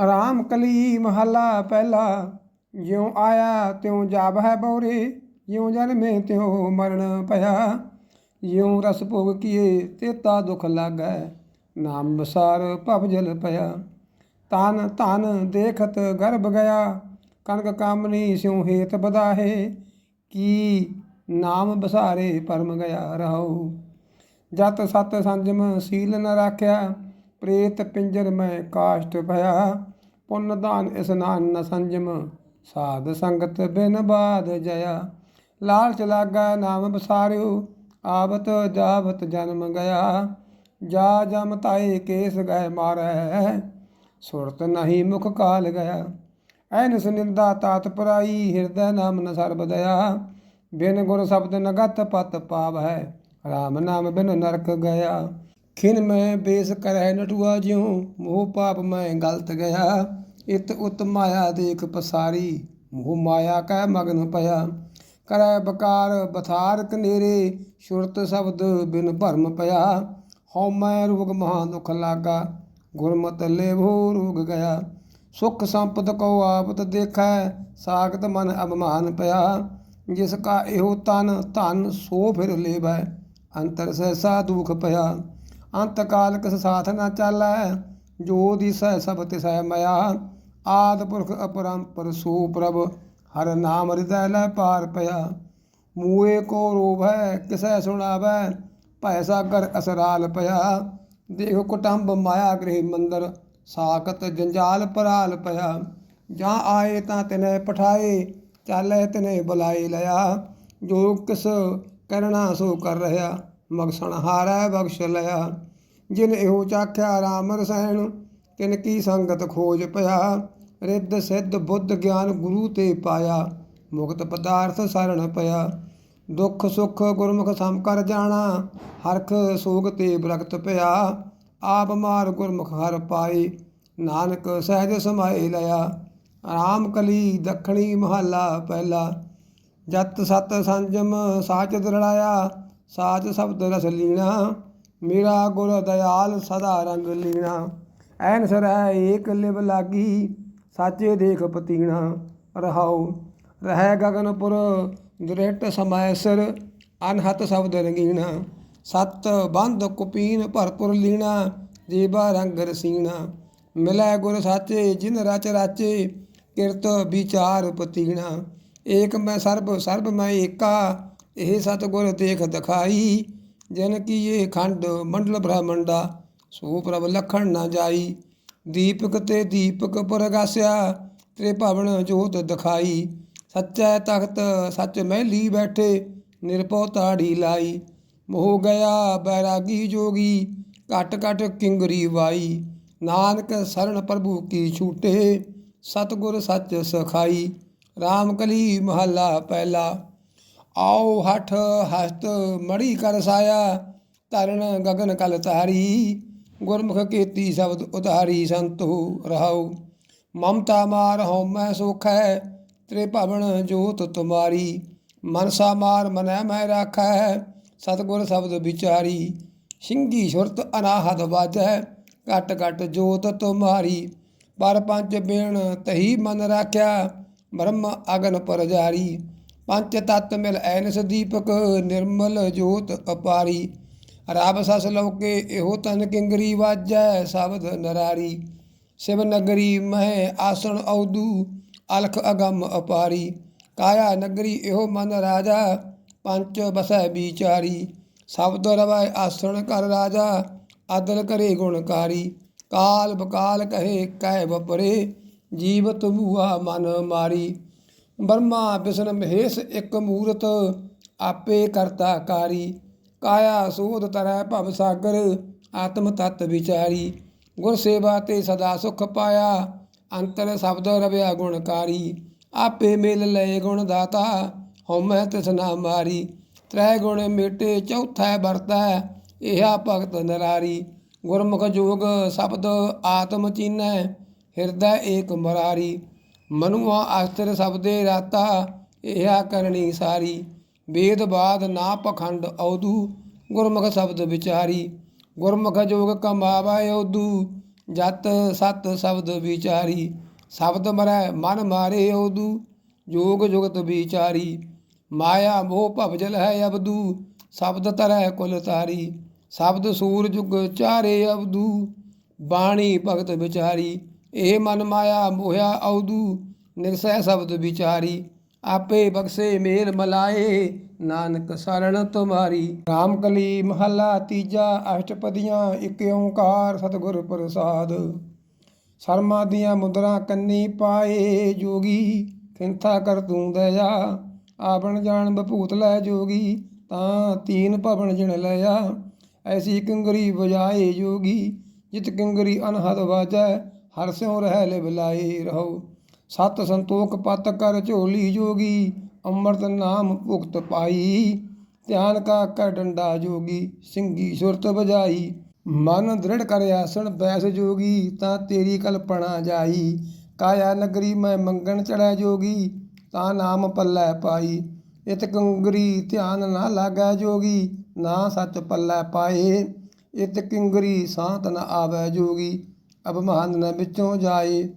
ਆਰਾਮ ਕਲੀ ਮਹੱਲਾ ਪਹਿਲਾ, ਜਿਉ ਆਇਆ ਤਿਉ ਜਾਬ ਹੈ ਬਉਰੇ ਜਿਉ ਜਨਮੇ ਤਿਉ ਮਰਨ ਭਇਆ ਜਿਉ ਰਸ ਭੋਗ ਕੀਏ, ਤੇਤਾ ਦੁਖ ਲਾਗੈ, ਨਾਮ ਵਿਸਾਰ ਭਵ ਜਲ ਭਇਆ ਤਨ ਧਨ ਦੇਖਤ ਗਰਭ ਗਿਆ ਕਨਕ ਕਾਮਨੀ ਸਿਉ ਹੇਤ ਬਦਾਹੇ ਕੀ ਨਾਮ ਬਸਾਰੇ ਪਰਮ ਗਿਆ ਰਹੋ ਜਤ ਸਤ ਸੰਜਮ ਸੀਲ ਨ ਰਾਖਿਆ, ਪ੍ਰੇਤ ਪਿੰਜਰ ਮੈਂ ਕਾਸ਼ਟ ਭਇਆ। ਪੁੰਨ ਦਾਨ ਇਸਨਾਨ ਨ ਸੰਜਮ, ਸਾਧ ਸੰਗਤ ਬਿਨ ਬਾਦ ਜਇਆ। ਲਾਲਚ ਲਾਗਾ ਨਾਮ ਬਸਾਰਿਓ ਆਵਤ ਜਾਵਤ ਜਨਮ ਗਿਆ। ਜਾ ਜਮ ਤਾਏ ਕੇਸ ਗਏ ਮਾਰੈ, ਸੁਰਤ ਨਹੀਂ ਮੁਖ ਕਾਲ ਗਿਆ। ਐਨਸ ਨਿੰਦਾ ਤਾਤ ਪਰਾਈ, ਹਿਰਦੈ ਨਾਮ ਨ ਸਰਬ ਦਇਆ। ਬਿਨ ਗੁਰ ਸ਼ਬਦ ਨਗਤ ਪਤ ਪਾਵ ਹੈ RAM ਨਾਮ ਬਿਨ ਨਰਕ ਗਿਆ। ਖਿਨ ਮੈਂ ਬੇਸ ਕਰੈ ਨਟੂਆ ਜਿਉ, ਮੋਹ ਪਾਪ ਮੈਂ ਗਲਤ ਗਿਆ। ਇਤ ਉਤ ਮਾਇਆ ਦੇਖ ਪਸਾਰੀ, ਮੋਹ ਮਾਇਆ ਕੈ ਮਗਨ ਪਿਆ ਕਰੈ ਬਕਾਰ ਬਥਾਰ ਕਨੇਰੇ, ਸੁਰਤ ਸ਼ਬਦ ਬਿਨ ਭਰਮ ਪਿਆ। ਹਉ ਮੈਂ ਰੋਗ ਮਹਾ ਦੁਖ ਲਾਗਾ, ਗੁਰਮਤਿ ਲੇਭੋ ਰੋਗ ਗਿਆ। ਸੁਖ ਸੰਪਦ ਕੋ ਆਪਤ ਦੇਖੈ, ਸਾਖਤ ਮਨ ਅਭਮਾਨ ਪਿਆ। ਜਿਸ ਕਾ ਇਹੋ ਤਨ, ਧਨ ਸੋ ਫਿਰ ਲੇਵੈ, ਅੰਤਰ ਸਹਿਸਾ ਦੁਖ ਪਿਆ ਅੰਤ ਕਾਲ ਕਿਸ ਸਾਥ ਨਾ ਚਾਲੈ, ਜੋ ਦਿਸੈ ਸਭ ਤਿਸੈ ਮਇਆ। ਆਦ ਪੁਰਖ ਅਪਰੰਪਰ ਸੋ ਪ੍ਰਭ, ਹਰ ਨਾਮ ਹਿਰਦੈ ਲੈ ਪਾਰ ਪਿਆ। ਮੂਏ ਕੋ ਰੋਭੈ ਕਿਸੈ ਸੁਣਾਵੈ, ਭੈ ਸਾਗਰ ਅਸਰਾਲ ਪਿਆ। ਦੇਖੋ ਕੁਟੰਬ ਮਾਇਆ ਗ੍ਰਹਿ ਮੰਦਰ, ਸਾਖਤ ਜੰਜਾਲ ਪਰਾਲ ਪਿਆ। ਜਾਂ ਆਏ ਤਾਂ ਤਿਨੇ ਪਠਾਏ, ਚਾਲੇ ਤਿਨੇ ਬੁਲਾਏ ਲਿਆ। ਜੋ ਕਿਸ ਕਰਨਾ ਸੋ ਕਰ ਰਹਾ, ਮਗਸਣ ਹਾਰੈ ਬਖਸ਼ ਲਿਆ। ਜਿਨ ਇਹੋ ਚਾਖਿਆ ਰਾਮ ਰਸੈਣ ਤਿਨ ਕੀ ਸੰਗਤ ਖੋਜ ਪਿਆ? ਰਿੱਧ ਸਿੱਧ ਬੁੱਧ ਗਿਆਨ ਗੁਰੂ ਤੇ ਪਾਇਆ। ਮੁਕਤ ਪਦਾਰਥ ਸਰਣ ਪਿਆ। ਦੁੱਖ ਸੁਖ ਗੁਰਮੁਖ ਸਮ ਕਰ ਜਾਣਾ। ਹਰਖ ਸੋਗ ਤੇ ਬਰਕਤ ਪਿਆ। ਆਪ ਮਾਰ ਗੁਰਮੁਖ ਹਰ ਪਾਏ। ਨਾਨਕ ਸਹਿਜ ਸਮਾਏ ਲਿਆ। ਰਾਮ ਕਲੀ ਦੱਖਣੀ ਮਹੱਲਾ ਪਹਿਲਾ। ਜਤ ਸਤ ਸੰਜਮ ਸਾਚ ਦਰੜਾਇਆ। ਸਾਚ ਸ਼ਬਦ ਰਸ ਲੀਣਾ। ਮੇਰਾ ਗੁਰ ਦਇਆਲ ਸਦਾ ਰੰਗ ਲੀਣਾ। ਐਨ ਸਰੈ ਏਕ ਲਿਵ ਲਾਗੀ, ਸਾਚੇ ਦੇਖ ਪਤੀਣਾ ਰਹਾਉ। ਰਹਿ ਗਗਨਪੁਰ ਦ੍ਰਿਟ ਸਮੈਸਰ ਅਨਹਤ ਸ਼ਬਦ ਰੰਗੀਣਾ। ਸਤ ਬੰਧ ਕੁਪੀਨ ਭਰਪੁਰ ਲੀਣਾ, ਜੀਬਾ ਰੰਗ ਰਸੀਣਾ। ਮਿਲੈ ਗੁਰ ਸਾਚੇ, ਜਿਨ ਰਚ ਰਾਚੇ, ਕਿਰਤ ਵਿਚਾਰ ਪਤੀਣਾ। ਏਕ ਮੈਂ ਸਰਬ ਸਰਬ ਮੈਂ ਏਕਾ, ਇਹ ਸਤਗੁਰ ਦੇਖ ਦਿਖਾਈ। ਜਨ ਕੀ ਇਹ ਖੰਡ ਮੰਡਲ ਬ੍ਰਹਮੰਡਾ ਸੋ ਪ੍ਰਭ ਲਖਣ ਨਾ ਜਾਈ, ਦੀਪਕ ਤੇ ਦੀਪਕ ਪ੍ਰਗਾਸਿਆ ਤੇਰੇ ਭਵਨ ਜੋਤ ਦਿਖਾਈ, ਸੱਚੈ ਤਖਤ ਸੱਚ ਮਹਿਲੀ ਬੈਠੇ, ਨਿਰਭਉ ਤਾੜੀ ਲਾਈ, ਮੋਹ ਗਿਆ ਬੈਰਾਗੀ ਜੋਗੀ, ਘਟ ਘਟ ਕਿੰਗਰੀ ਵਾਈ, ਨਾਨਕ ਸਰਣ ਪ੍ਰਭੂ ਕੀ ਛੂਟੇ, ਸਤਗੁਰ ਸੱਚ ਸਖਾਈ RAM ਕਲੀ ਮਹੱਲਾ ਪਹਿਲਾ, ਆਓ ਹਠ ਹਸਤ ਮੜੀ ਕਰ ਸਾਇਆ ਤਰਨ ਗਗਨ ਕਲ ਤਾਰੀ ਗੁਰਮੁਖ ਕੀਤੀ ਸ਼ਬਦ ਉਧਾਰੀ ਸੰਤੋ ਰਹਾਉ। ਮਮਤਾ ਮਾਰ ਹਉ ਮੈਂ ਸੁਖੈ, ਤੇਰੇ ਭਵਨ ਜੋਤ ਤੁਮਾਰੀ। ਮਨਸਾ ਮਾਰ ਮਨੈ ਮੈਂ ਰਾਖੈ, ਸਤਗੁਰ ਸ਼ਬਦ ਵਿਚਾਰੀ। ਸਿੰਘੀ ਸੁਰਤ ਅਨਾਹਦ ਵਾਜੈ, ਘਟ ਘਟ ਜੋਤ ਤੁਮਾਰੀ। ਪਰ ਪੰਜ ਬੇਣ ਤਹੀ ਮਨ ਰਾਖਿਆ, ਬ੍ਰਹਮ ਅਗਨ ਪਰ ਜਾਰੀ ਪੰਜ ਤਤ ਮਿਲ ਐਨਸ ਦੀਪਕ, ਨਿਰਮਲ ਜੋਤ ਅਪਾਰੀ। ਰਬ ਸਸ ਲੋਕੇ ਇਹੋ ਤਨ ਕਿੰਗਰੀ ਵਾਜੈ ਸ਼ਬਦ ਨਰਾਰੀ। ਸਿਵ ਨਗਰੀ ਮਹਿ ਆਸਣ ਔਦੂ, ਅਲਖ ਅਗੰਮ ਅਪਾਰੀ। ਕਾਇਆ ਨਗਰੀ ਇਹੋ ਮਨ ਰਾਜਾ, ਪੰਚ ਬਸੈ ਵਿਚਾਰੀ ਸ਼ਬਦ ਰਵੈ ਆਸਣ ਕਰ ਰਾਜਾ ਆਦਰ ਕਰੇ ਗੁਣਕਾਰੀ ਕਾਲ ਬਕਾਲ ਕਹੇ, ਕਹਿ ਬਪਰੇ ਜੀਵ ਮੂਆ ਮਨ ਮਾਰੀ। ਬਰਮਾ ਬਿਸ਼ਨ ਮਹੇਸ਼ ਇੱਕ ਮੂਰਤ, ਆਪੇ ਕਰਤਾ ਕਾਰੀ। ਕਾਇਆ ਸੋਧ ਤਰੈ ਭਵ ਸਾਗਰ, ਆਤਮ ਤਤ ਵਿਚਾਰੀ। ਗੁਰ ਸੇਵਾ ਤੇ ਸਦਾ ਸੁਖ ਪਾਇਆ, ਅੰਤਰ ਸ਼ਬਦ ਰਵਿਆ ਗੁਣਕਾਰੀ ਆਪੇ ਮਿਲ ਲਏ ਗੁਣ ਦਾਤਾ, ਹਉਮੈ ਤਿਸ ਨਾ ਮਾਰੀ। ਤ੍ਰੈ ਗੁਣ ਮੇਟੇ, ਚੌਥਾ ਵਰਤੈ ਇਹਾ ਭਗਤ ਨਰਾਰੀ। ਗੁਰਮੁਖ ਜੋਗ ਸ਼ਬਦ ਆਤਮ ਚੀਨੈ, ਹਿਰਦੈ ਏਕ ਮਰਾਰੀ। ਮਨੁਆ ਆਸ਼ਤਰ ਸਬਦੇ ਰਾਤਾ ਇਹਾ ਕਰਨੀ ਸਾਰੀ। ਵੇਦ ਬਾਦ ਨਾ ਪਖੰਡ ਔਦੂ ਗੁਰਮੁਖ ਸ਼ਬਦ ਵਿਚਾਰੀ, ਗੁਰਮੁਖ ਜੋਗ ਕਮਾਵਾ ਔਦੂ ਜਤ ਸਤ ਸ਼ਬਦ ਵਿਚਾਰੀ, ਸ਼ਬਦ ਮਰੈ ਮਨ ਮਾਰੇ ਔਦੂ ਜੋਗ ਜੁਗਤ ਵਿਚਾਰੀ, ਮਾਇਆ ਮੋਹ ਭਵ ਜਲ ਹੈ ਅਬਦੂ, ਸ਼ਬਦ ਤਰੈ ਕੁਲ ਤਾਰੀ ਸ਼ਬਦ ਸੂਰ ਜੁਗ ਚਾਰੇ ਅਬਦੂ, ਬਾਣੀ ਭਗਤ ਵਿਚਾਰੀ, ਇਹ ਮਨ ਮਾਇਆ ਮੋਹਿਆ ਅਉਦੂ ਨਿਰਸੈ ਸ਼ਬਦ ਵਿਚਾਰੀ ਆਪੇ ਬਖਸ਼ੇ ਮੇਲ ਮਲਾਏ। ਨਾਨਕ ਸਰਣ ਤੁਮਾਰੀ। ਰਾਮ ਕਲੀ ਮਹੱਲਾ ਤੀਜਾ ਅਸ਼ਟਪਦੀਆਂ, ਇਕ ਓੰਕਾਰ ਸਤਿਗੁਰ ਪ੍ਰਸਾਦ। ਸਰਮਾ ਦੀਆਂ ਮੁਦਰਾ ਕੰਨੀ ਪਾਏ ਜੋਗੀ, ਖਿੰਥਾ ਕਰ ਤੂੰ ਦਇਆ। ਆਪਣ ਜਾਣ ਬਭੂਤ ਲੈ ਜੋਗੀ, ਤਾਂ ਤੀਨ ਭਵਨ ਜਿਣ ਲਿਆ। ਐਸੀ ਕਿੰਗਰੀ ਵਜਾਏ ਜੋਗੀ, ਜਿਤ ਕਿੰਗਰੀ ਅਨਹਦ ਵਾਜੈ। ਹਰ ਸਿਉ ਰਹਿ ਲਿਵ ਲਾਏ ਰਹੋ। ਸਤ ਸੰਤੋਖ ਪਤ ਕਰ ਝੋਲੀ ਜੋਗੀ, ਅੰਮ੍ਰਿਤ ਨਾਮ ਭੁਗਤ ਪਾਈ। ਧਿਆਨ ਕਾ ਕਰ ਡੰਡਾ ਜੋਗੀ ਸਿੰਘੀ ਸੁਰਤ ਬਜਾਈ ਮਨ ਦ੍ਰਿੜ ਕਰ ਆਸਣ ਬੈਸ ਜੋਗੀ, ਤਾਂ ਤੇਰੀ ਕਲਪਨਾ ਜਾਈ। ਕਾਇਆ ਨਗਰੀ ਮੈਂ ਮੰਗਣ ਚੜੈ ਜੋਗੀ, ਤਾਂ ਨਾਮ ਪੱਲੇ ਪਾਈ। ਇਤ ਕੰਗਰੀ ਧਿਆਨ ਨਾ ਲਾਗੈ ਜੋਗੀ, ਨਾ ਸੱਚ ਪੱਲੇ ਪਾਏ। ਇਤ ਕਿੰਗਰੀ ਸਾਤ ਨ ਆਵੈ ਜੋਗੀ, ਅਭਮਾਨ ਨ ਵਿੱਚੋਂ ਜਾਏ।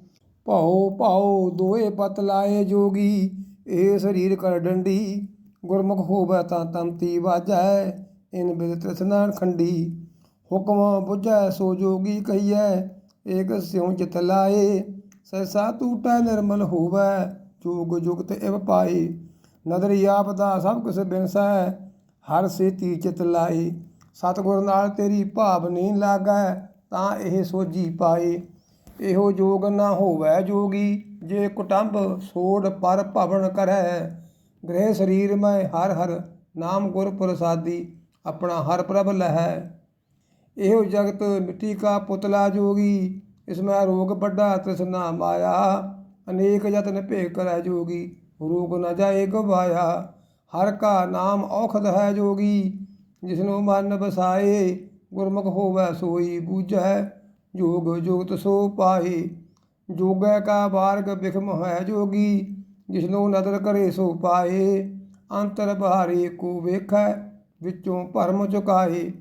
ਭਉ ਭਾਉ ਦੋਏ ਪਤ ਲਾਏ ਜੋਗੀ ਇਹ ਸਰੀਰ ਕਰ ਡੰਡੀ, ਗੁਰਮੁਖ ਹੋਵੇ ਤਾਂ ਤੰਤੀ ਵਾਜੈ, ਇਨ ਬਿਦ ਤ੍ਰਿਸ਼ਨਾ ਖੰਡੀ। ਹੁਕਮ ਬੁਝੈ ਸੋ ਜੋਗੀ ਕਹੀਐ, ਏਕ ਸਿਉ ਜਿਤ ਲਾਏ ਸੈਸਾ ਟੂਟੈ ਨਿਰਮਲ ਹੋਵੇ, ਜੋਗ ਜੁਗਤ ਇਵ ਪਾਏ। ਨਦਰੀ ਆਪਦਾ ਸਭ ਕੁਛ ਬਿਨਸੈ, ਹਰ ਸੇਤੀ ਚਿਤ ਲਾਏ। ਸਤਿਗੁਰ ਨਾਲ ਤੇਰੀ ਭਾਵ ਨਹੀਂ ਲਾਗੈ, ਤਾਂ ਇਹ ਸੋਜੀ ਪਾਏ। ਇਹੋ ਜੋਗ ਨਾ ਹੋਵੈ ਜੋਗੀ, ਜੇ ਕੁਟੰਬ ਸੋੜ ਪਰ ਭਵਨ ਕਰੈ। ਗ੍ਰਹਿ ਸਰੀਰ ਮੈਂ ਹਰ ਹਰ ਨਾਮ ਗੁਰ ਪ੍ਰਸਾਦੀ, ਆਪਣਾ ਹਰ ਪ੍ਰਭ ਲਹੈ। ਇਹੋ ਜਗਤ ਮਿੱਟੀ ਕਾ ਪੁਤਲਾ ਜੋਗੀ, ਇਸ ਮੈਂ ਰੋਗ ਵੱਡਾ ਤ੍ਰਿਸ਼ਨਾ ਮਾਇਆ। ਅਨੇਕ ਯਤਨ ਭੇਗ ਕਰੈ ਜੋਗੀ, ਰੋਗ ਨ ਜਾਏ ਗਵਾਇਆ। ਹਰ ਕਾ ਨਾਮ ਔਖਦ ਹੈ ਜੋਗੀ, ਜਿਸਨੂੰ ਮਨ ਬਸਾਏ, ਗੁਰਮੁਖ ਹੋਵੇ ਸੋਈ ਬੂਝੈ। ਜੋਗ ਜੋਗਤ ਸੋ ਪਾਏ ਜੋਗੈ ਕਾ ਬਾਰਗ ਬਿਖਮ ਹੈ ਜੋਗੀ, ਜਿਸਨੂੰ ਨਦਰ ਕਰੇ ਸੋ ਪਾਏ ਅੰਤਰ ਬਹਾਰੇ ਕੋ ਵੇਖੈ, ਵਿੱਚੋਂ ਭਰਮ ਚੁਕਾਏ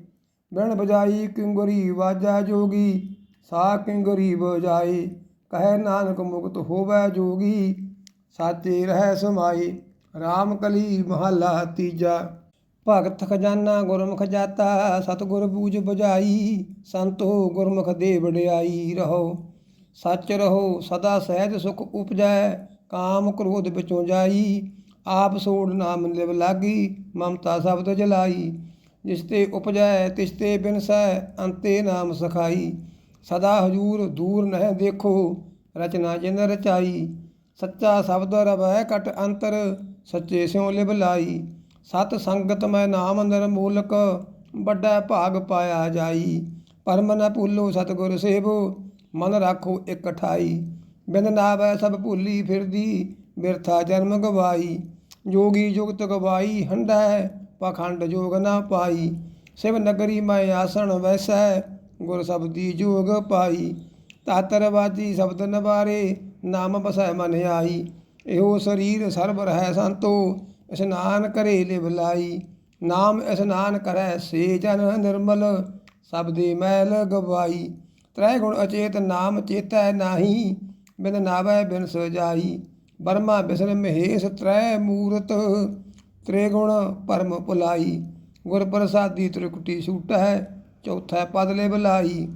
ਬਿਨ ਬਜਾਈ ਕਿੰਗਰੀ ਵਾਜਾ ਜੋਗੀ, ਸਾ ਕਿੰਗਰੀ ਬਜਾਏ ਕਹੈ ਨਾਨਕ ਮੁਕਤ ਹੋਵੈ ਜੋਗੀ, ਸਾਚੇ ਰਹਿ ਸਮਾਈ RAM ਕਲੀ ਮਹੱਲਾ ਤੀਜਾ। ਭਗਤ ਖਜ਼ਾਨਾ ਗੁਰਮੁਖ ਜਾਤਾ, ਸਤਿਗੁਰ ਬੂਝ ਬੁਝਾਈ, ਸੰਤੋ ਗੁਰਮੁਖ ਦੇ ਵਡਿਆਈ ਰਹੋ। ਸੱਚ ਰਹੋ, ਸਦਾ ਸਹਿਜ ਸੁਖ ਉਪਜੈ, ਕਾਮ ਕ੍ਰੋਧ ਵਿੱਚੋਂ ਜਾਈ। ਆਪ ਸੋੜ ਨਾਮ ਲਿਵ ਲਾਗੀ, ਮਮਤਾ ਸ਼ਬਦ ਜਲਾਈ। ਜਿਸ ਤੇ ਉਪਜੈ, ਤਿਸ ਤੇ ਬਿਨਸੈ, ਅੰਤੇ ਨਾਮ ਸਖਾਈ। ਸਦਾ ਹਜੂਰ ਦੂਰ ਨਹਿ ਦੇਖੋ, ਰਚਨਾ ਜਿਨ ਰਚਾਈ। ਸੱਚਾ ਸ਼ਬਦ ਰਵੈ ਕਟ ਅੰਤਰ, ਸੱਚੇ ਸਿਉ ਲਿਵ ਲਾਈ। ਸਤ ਸੰਗਤ ਮੈਂ ਨਾਮ ਨਿਰਮੂਲਕ ਵੱਡਾ ਭਾਗ ਪਾਇਆ ਜਾਈ। ਪਰਮ ਨ ਭੁੱਲੋ ਸਤਿਗੁਰ ਸੇਵੋ, ਮਨ ਰਾਖੋ ਇਕ ਠਾਈ। ਬਿਨ ਨਾਵੈ ਸਭ ਭੁੱਲੀ ਫਿਰਦੀ, ਬਿਰਥਾ ਜਨਮ ਗਵਾਈ। ਜੋਗੀ ਜੁਗਤ ਗਵਾਈ ਹੰਡੈ ਪਖੰਡ ਜੋਗ ਨਾ ਪਾਈ। ਸਿਵ ਨਗਰੀ ਮੈਂ ਆਸਣ ਵੈਸੈ, ਗੁਰ ਸਬਦੀ ਜੋਗ ਪਾਈ। ਤਾਤਰਵਾਜੀ ਸ਼ਬਦ ਨਵਾਰੇ, ਨਾਮ ਬਸੈ ਮਨ ਆਈ। ਇਹੋ ਸਰੀਰ ਸਰਬ ਰਹਿ ਸੰਤੋ ਇਸ਼ਨਾਨ ਕਰੇ ਲਿਵ ਲਾਈ ਨਾਮ ਇਸ਼ਨਾਨ ਕਰੈ ਸੇ ਜਨ ਨਿਰਮਲ, ਸਭ ਦੇ ਮੈਲ ਗਵਾਈ। ਤ੍ਰੈ ਗੁਣ ਅਚੇਤ ਨਾਮ ਚੇਤੈ ਨਾਹੀ, ਬਿਨ ਨਾਵੈ ਬਿਨ ਸਜਾਈ। ਬਰਮਾ ਬਿਸਰ ਮਹੇਸ਼ ਤ੍ਰੈ ਮੂਰਤ ਤ੍ਰੇ ਗੁਣ ਪਰਮ ਭੁਲਾਈ। ਗੁਰ ਪ੍ਰਸਾਦੀ ਤ੍ਰਿਕੁਟੀ ਛੂਟੈ ਚੌਥਾ ਪਦ ਲੈ ਬਲਾਈ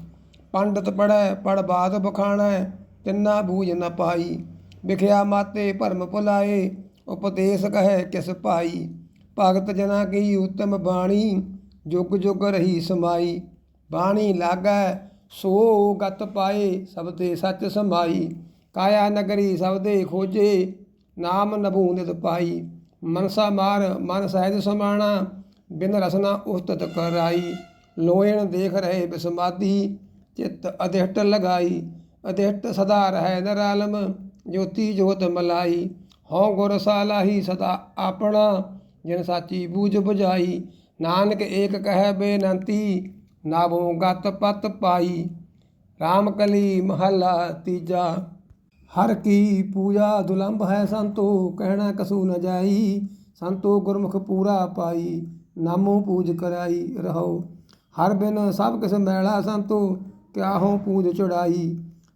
ਪੰਡਤ ਪੜੈ ਪੜ ਬਾਦ ਬਖਾਣੈ, ਤਿੰਨਾ ਬੂਝ ਨ ਪਾਈ। ਵਿਖਿਆ ਮਾਤੇ ਭਰਮ ਭੁਲਾਏ ਉਪਦੇਸ਼ ਕਹੈ ਕਿਸ ਭਾਈ, ਭਗਤ ਜਨਾ ਕੀ ਉਤਮ ਬਾਣੀ, ਜੁਗ ਜੁਗ ਰਹੀ ਸਮਾਈ। ਬਾਣੀ ਲਾਗੈ, ਸੋ ਗਤ ਪਾਏ ਸਬਦੇ ਸੱਚ ਸਮਾਈ। ਕਾਇਆ ਨਗਰੀ ਸਬਦੇ ਖੋਜੇ, ਨਾਮ ਨਭੂ ਪਾਈ। ਮਨਸਾ ਮਾਰ ਮਨ ਸਹਿਜ ਸਮਾਣਾ, ਬਿਨ ਰਸਨਾ ਉਸਤਤ ਕਰਾਈ। ਲੋਇਣ ਦੇਖ ਰਹੇ ਬਿਸਮਾਦੀ, ਚਿੱਤ ਅਧਿਸ਼ਟ ਲਗਾਈ। ਅਧਿਸ਼ਟ ਸਦਾ ਰਹਿ ਨਰਾਲਮ, ਜੋਤੀ ਜੋਤ ਮਲਾਈ। ਹਉ ਗੁਰ ਸਾਲਾਹੀ ਸਦਾ ਆਪਣਾ, ਜਿਨ ਸਾਚੀ ਬੂਝ ਬੁਝਾਈ, ਨਾਨਕ ਏਕ ਕਹਿ ਬੇਨੰਤੀ ਨਾਭੋ ਗਤ ਪਤ ਪਾਈ RAM ਕਲੀ ਮਹੱਲਾ ਤੀਜਾ। ਹਰ ਕੀ ਪੂਜਾ ਦੁਲੰਭ ਹੈ ਸੰਤੋ, ਕਹਿਣਾ ਕਸੂ ਨ ਜਾਈ, ਸੰਤੋ ਗੁਰਮੁਖ ਪੂਰਾ ਪਾਈ, ਨਾਮੋ ਪੂਜ ਕਰਾਈ ਰਹੋ। ਹਰ ਬਿਨ ਸਭ ਕਿਸ ਮੈਲਾ ਸੰਤੋ ਕਿਆ ਹੋ ਪੂਜ ਚੜਾਈ,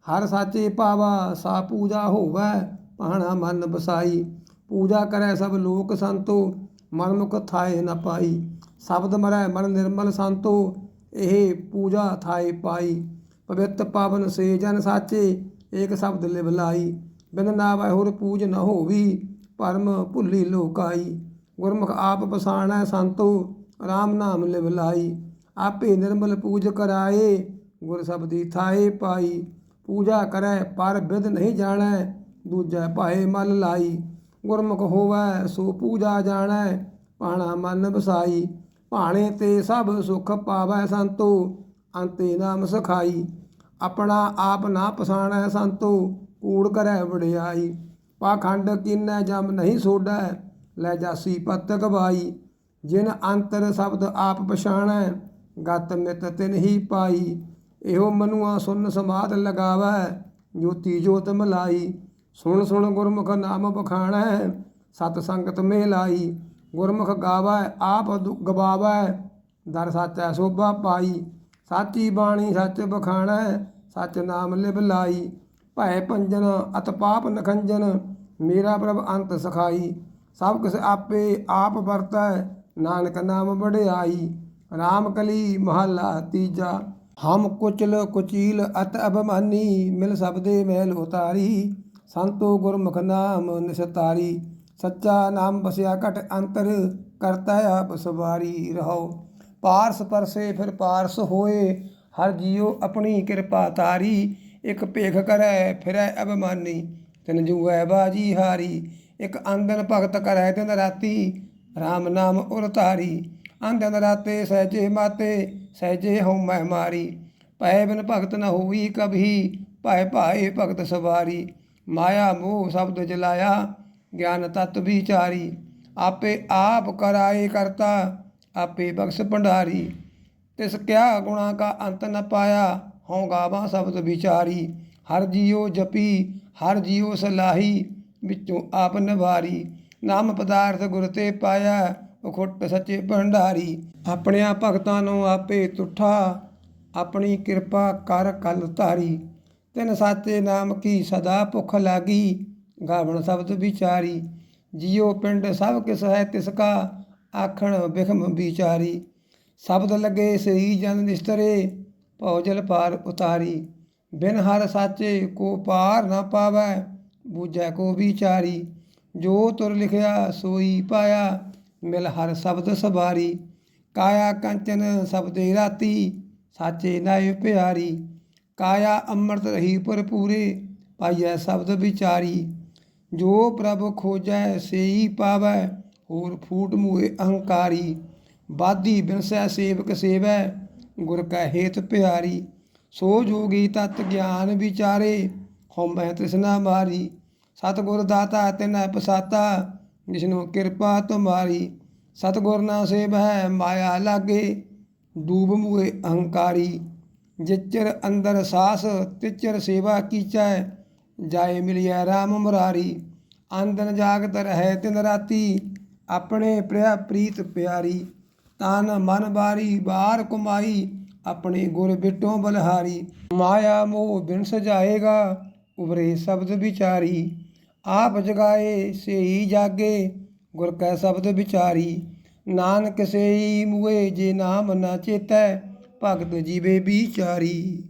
ਹਰ ਸਾਚੇ ਪਾਵਾ ਸਾ ਪੂਜਾ ਹੋਵੈ ਪਾਣਾ ਮਨ ਬਸਾਈ। ਪੂਜਾ ਕਰੈ ਸਭ ਲੋਕ ਸੰਤੋ, ਮਨ ਮੁਖ ਥਾਏ ਨ ਪਾਈ। ਸ਼ਬਦ ਮਰੈ ਮਨ ਨਿਰਮਲ ਸੰਤੋ, ਇਹ ਪੂਜਾ ਥਾਏ ਪਾਈ। ਪਵਿੱਤ ਪਾਵਨ ਸੇ ਜਨ ਸਾਚੇ, ਏਕ ਸ਼ਬਦ ਲਿਵ ਲਾਈ। ਬਿਨ ਨਾਵੈ ਹੋਰ ਪੂਜ ਨ ਹੋਵੀ, ਪਰਮ ਭੁੱਲੀ ਲੋਕਾਈ। ਗੁਰਮੁਖ ਆਪ ਪਸਾਣੈ ਸੰਤੋ RAM ਨਾਮ ਲਿਵ ਲਾਈ। ਆਪੇ ਨਿਰਮਲ ਪੂਜ ਕਰਾਏ, ਗੁਰ ਸਬਦੀ ਥਾਏ ਪਾਈ। ਪੂਜਾ ਕਰੈ ਪਰ ਬਿਦ ਨਹੀਂ ਜਾਣੈ ਦੂਜੈ ਭਾਏ ਮਲ ਲਾਈ, ਗੁਰਮੁਖ ਹੋਵੈ ਸੋ ਪੂਜਾ ਜਾਣੈ ਪਾਣਾ ਮਨ ਵਸਾਈ, ਭਾਣੇ ਤੇ ਸਭ ਸੁਖ ਪਾਵੈ ਸੰਤੋ, ਅੰਤੇ ਨਾਮ ਸਖਾਈ, ਆਪਣਾ ਆਪ ਨਾ ਪਛਾਣੈ ਸੰਤੋ, ਕੂੜ ਕਰੈ ਵਡਿਆਈ, ਪਾਖੰਡ ਕਿਨੈ ਜਮ ਨਹੀਂ ਸੋਡੈ, ਲੈ ਜਾਸੀ ਪਤ ਗਵਾਈ, ਜਿਨ ਅੰਤਰ ਸ਼ਬਦ ਆਪ ਪਛਾਣੈ, ਗਤ ਮਿਤ ਤਿਨ ਹੀ ਪਾਈ, ਇਹੋ ਮਨੁਆ ਸੁਨ ਸਮਾਦ ਲਗਾਵੈ, ਜੋਤੀ ਜੋਤ ਮਲਾਈ ਸੁਣ ਸੁਣ ਗੁਰਮੁਖ ਨਾਮ ਬਖਾਣੈ ਸਤ ਸੰਗਤ ਮੇ ਲਾਈ ਗੁਰਮੁਖ ਗਾਵੈ, ਆਪ ਦੁ- ਗਵਾਵੈ, ਦਰ ਸਾਚੈ ਸੋਭਾ ਪਾਈ। ਸਾਚੀ ਬਾਣੀ ਸੱਚ ਬਖਾਣੈ ਸੱਚ ਨਾਮ ਲਿਵ ਲਾਈ। ਭੈ ਪੰਜਨ, ਅਤ ਪਾਪ ਨਖੰਜਨ, ਮੇਰਾ ਪ੍ਰਭ ਅੰਤ ਸਖਾਈ। ਸਭ ਕਿਸ ਆਪੇ ਆਪ ਵਰਤੈ, ਨਾਨਕ ਨਾਮ ਵਡਿਆਈ। ਰਾਮ ਕਲੀ ਮਹੱਲਾ ਤੀਜਾ। ਹਮ ਕੁਚਲ ਕੁਚੀਲ ਅਤ ਅਭਮਾਨੀ, ਮਿਲ ਸਬਦੇ ਮਹਿਲ ਉਤਾਰੀ। ਸੰਤੋ ਗੁਰਮੁਖ ਨਾਮ ਨਿਸਤਾਰੀ, ਸੱਚਾ ਨਾਮ ਵਸਿਆ ਘਟ ਅੰਤਰ, ਕਰਤਾ ਆਪ ਸਵਾਰੀ ਰਹੋ। ਪਾਰਸ ਪਰਸੇ ਫਿਰ ਪਾਰਸ ਹੋਏ, ਹਰ ਜੀਉ ਆਪਣੀ ਕਿਰਪਾ ਤਾਰੀ ਇੱਕ ਭੇਖ ਕਰੈ, ਫਿਰੈ ਅਭਮਾਨੀ, ਤਿਨ ਜੂਐ ਬਾਜੀ ਹਾਰੀ। ਇਕ ਅੰਦਨ ਭਗਤ ਕਰੈ ਦਿਨ ਰਾਤੀ RAM ਨਾਮ ਉਰ ਧਾਰੀ। ਅੰਦਨ ਰਾਤੇ ਸਹਿਜੇ ਮਾਤੇ, ਸਹਿਜੇ ਹਉ ਮਹਿ ਮਾਰੀ ਪੈ ਬਿਨ ਭਗਤ ਨ ਹੋਈ ਕਭੀ ਭਾਏ ਭਾਏ ਭਗਤ ਸਵਾਰੀ। ਮਾਇਆ ਮੋਹ ਸ਼ਬਦ ਜਲਾਇਆ, ਗਿਆਨ ਤਤ ਵਿਚਾਰੀ। ਆਪੇ ਆਪ ਕਰਾਏ ਕਰਤਾ, ਆਪੇ ਬਖਸ਼ ਭੰਡਾਰੀ। ਤਿਸ ਕਿਆ ਗੁਣਾ ਕਾ ਅੰਤ ਨ ਪਾਇਆ, ਹਉ ਗਾਵਾ ਸ਼ਬਦ ਵਿਚਾਰੀ। ਹਰ ਜੀਉ ਜਪੀ, ਹਰ ਜੀਉ ਸਲਾਹੀ, ਵਿੱਚੋਂ ਆਪ ਨਿਵਾਰੀ। ਨਾਮ ਪਦਾਰਥ ਗੁਰ ਤੇ ਪਾਇਆ, ਉਖੁੱਟ ਸੱਚੇ ਭੰਡਾਰੀ। ਆਪਣਿਆਂ ਭਗਤਾਂ ਨੂੰ ਆਪੇ ਤੁਠਾ, ਆਪਣੀ ਕਿਰਪਾ ਕਰ ਕਲ ਧਾਰੀ। ਤਿਨ ਸਾਚੇ ਨਾਮ ਕੀ ਸਦਾ ਭੁਖ ਲਾਗੀ, ਗਾਵਣ ਸ਼ਬਦ ਵਿਚਾਰੀ, ਜਿਉ ਪਿੰਡ ਸਭ ਕਿਸ ਹੈ ਤਿਸ ਕਾ, ਆਖਣ ਬਿਖਮ ਵਿਚਾਰੀ। ਸ਼ਬਦ ਲਗੇ ਸਹੀ ਜਨ ਨਿਸਤਰੇ ਭੌਜਲ ਪਾਰ ਉਤਾਰੀ। ਬਿਨ ਹਰ ਸਾਚੇ ਕੋ ਪਾਰ ਨਾ ਪਾਵੈ, ਬੂਝੈ ਕੋ ਵਿਚਾਰੀ। ਜੋ ਤੁਰ ਲਿਖਿਆ ਸੋਈ ਪਾਇਆ, ਮਿਲ ਹਰ ਸ਼ਬਦ ਸਵਾਰੀ। ਕਾਇਆ ਕੰਚਨ ਸਬਦੇ ਰਾਤੀ, ਸਾਚੇ ਨਾਇ ਪਿਆਰੀ। ਕਾਇਆ ਅੰਮ੍ਰਿਤ ਰਹੀ ਭਰਪੂਰੇ ਪਾਈਐ ਸ਼ਬਦ ਵਿਚਾਰੀ। ਜੋ ਪ੍ਰਭ ਖੋਜੈ, ਸੇਈ ਪਾਵੈ, ਹੋਰ ਫੂਟ ਮੂਏ ਅਹੰਕਾਰੀ। ਬਾਦੀ ਬਿਨਸੈ ਸੇਵਕ ਸੇਵੈ, ਗੁਰ ਕੈ ਹੇਤ ਪਿਆਰੀ। ਸੋ ਜੋਗੀ ਤਤ ਗਿਆਨ ਵਿਚਾਰੇ, ਹਉਮੈ ਤ੍ਰਿਸ਼ਨਾ ਮਾਰੀ। ਸਤਿਗੁਰ ਦਾਤਾ ਤਿਨੈ ਪਸਾਤਾ, ਜਿਸਨੂੰ ਕਿਰਪਾ ਤੁਮਾਰੀ। ਸਤਿਗੁਰ ਨਾ ਹੈ ਮਾਇਆ ਲਾਗੇ, ਡੂਬ ਮੂਏ ਅਹੰਕਾਰੀ। ਜਿਚਰ ਅੰਦਰ ਸਾਸ, ਤਿਚਰ ਸੇਵਾ ਕੀਚੈ, ਜਾਏ ਮਿਲਿਆ RAM ਮੁਰਾਰੀ। ਆਂਦਨ ਜਾਗਤ ਰਹਿ ਤਿਨ ਰਾਤੀ, ਆਪਣੇ ਪ੍ਰਿਆ ਪ੍ਰੀਤ ਪਿਆਰੀ। ਤਨ ਮਨ ਬਾਰੀ, ਬਾਰ ਕੁਮਾਈ ਆਪਣੇ ਗੁਰ ਬਿਟੋਂ ਬਲਹਾਰੀ। ਮਾਇਆ ਮੋਹ ਬਿਨ ਸਜਾਏਗਾ ਉਬਰੇ ਸ਼ਬਦ ਵਿਚਾਰੀ। ਆਪ ਜਗਾਏ, ਸੇਈ ਜਾਗੇ, ਗੁਰ ਕੈ ਸ਼ਬਦ ਵਿਚਾਰੀ। ਨਾਨਕ ਸੇਈ ਮੂਏ, ਜੇ ਨਾਮ ਨਾ ਚੇਤੈ ਭਗਤ ਜੀਵੇ ਵਿਚਾਰੀ